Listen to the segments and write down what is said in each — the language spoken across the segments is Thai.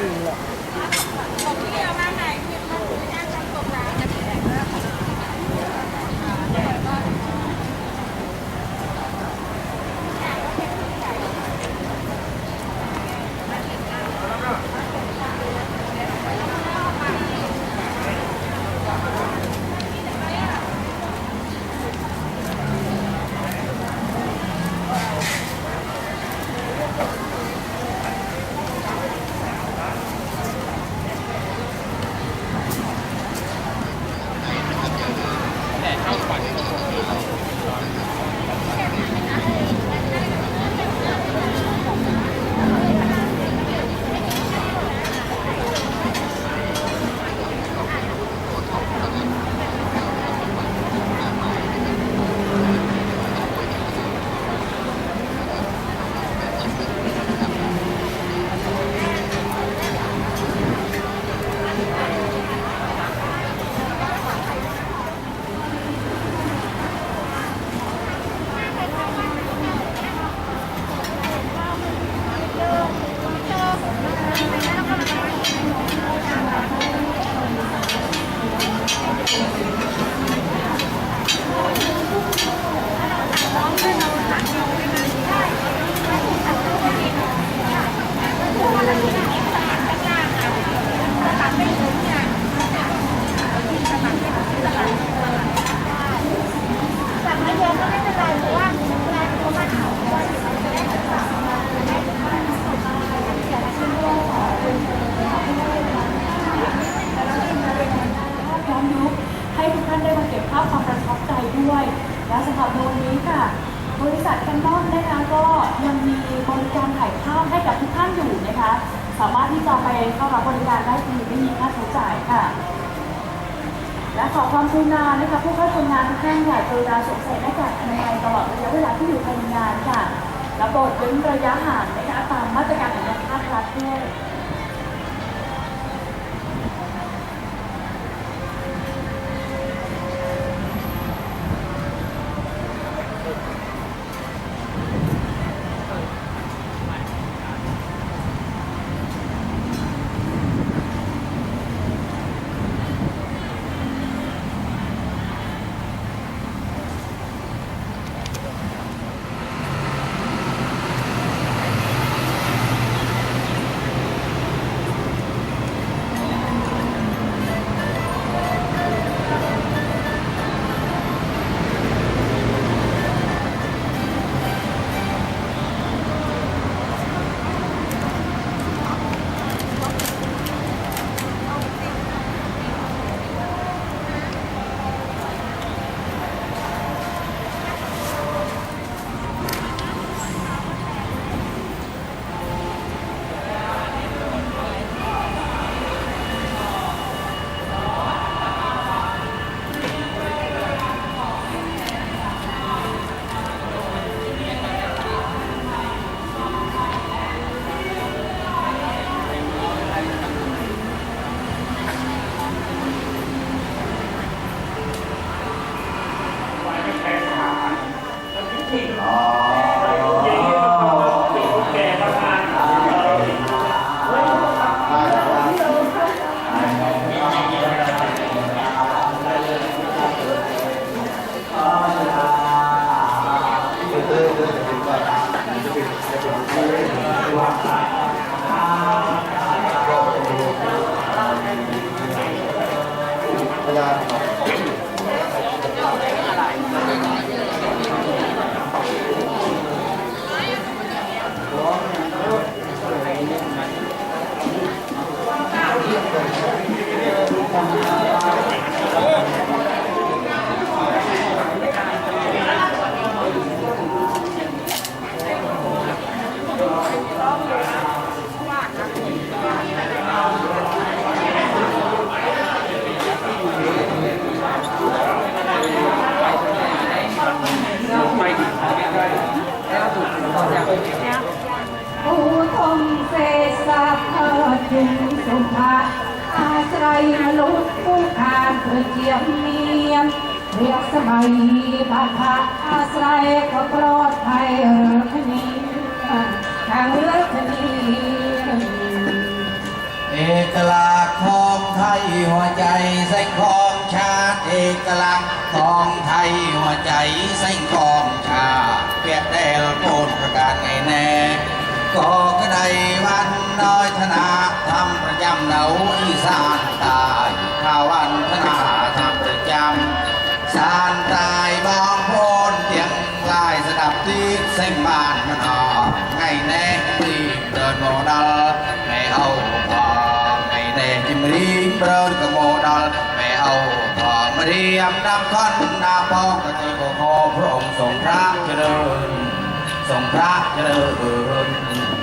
นเลย และบทเว้นระยะห่างนะคะตามมาตรการของทางภาครัฐด้วย 好。 ใจใส่ของชาเปียดเดลโกนประกาศไงแน่ก็กระไดวันน้อยธนาทำประจำเหนาอีสานตายข้าวันธนาทำประจำสานตายบางโพนเทียงลายสดับทีเส้นบานมันออกไงแน่ตีเดินโมดัลไม่เอาพอไงแน่จิมรีเบิร์ดก็โมดัลไม่เอา เรียมดำท่อนนาปองกระติกขอพระองค์ทรงพระเจริญทรงพระเจริญ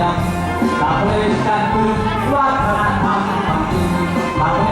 ดังตามเลยการปืนวัฒนารรมความจริง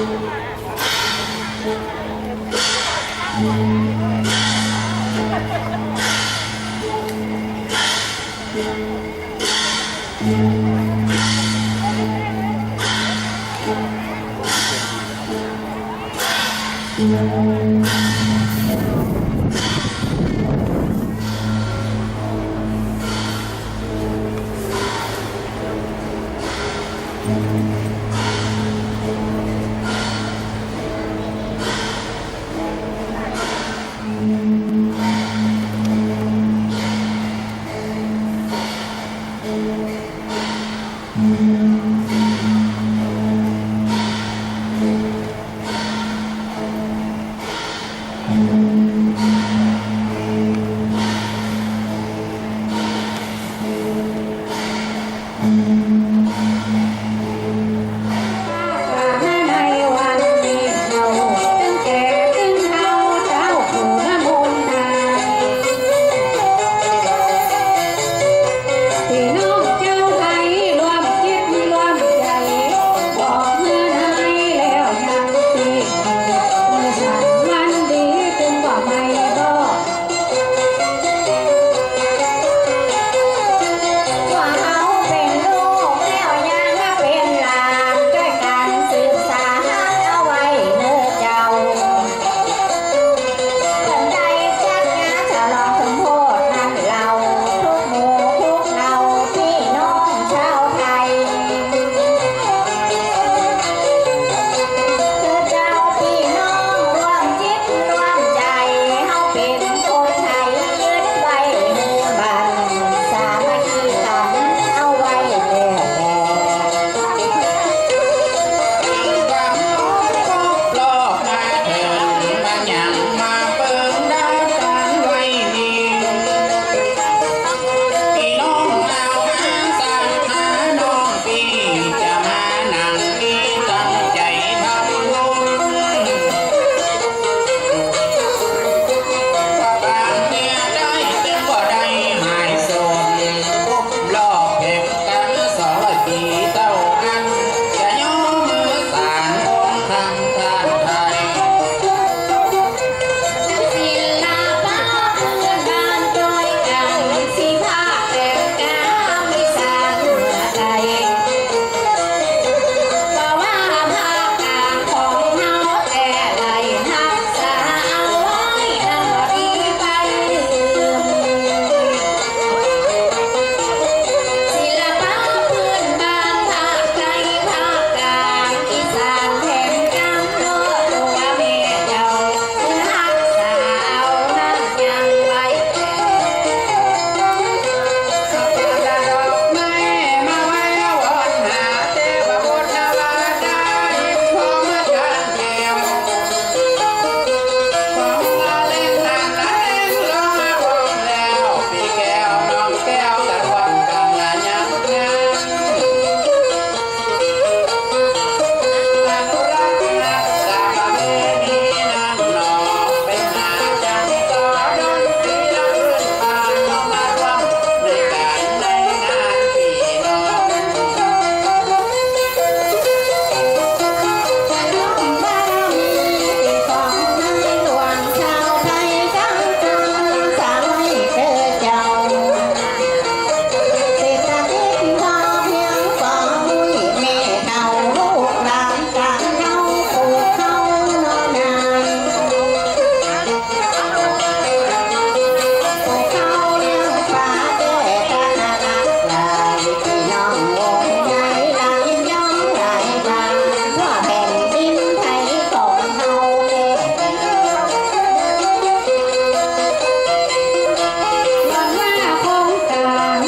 Thank you.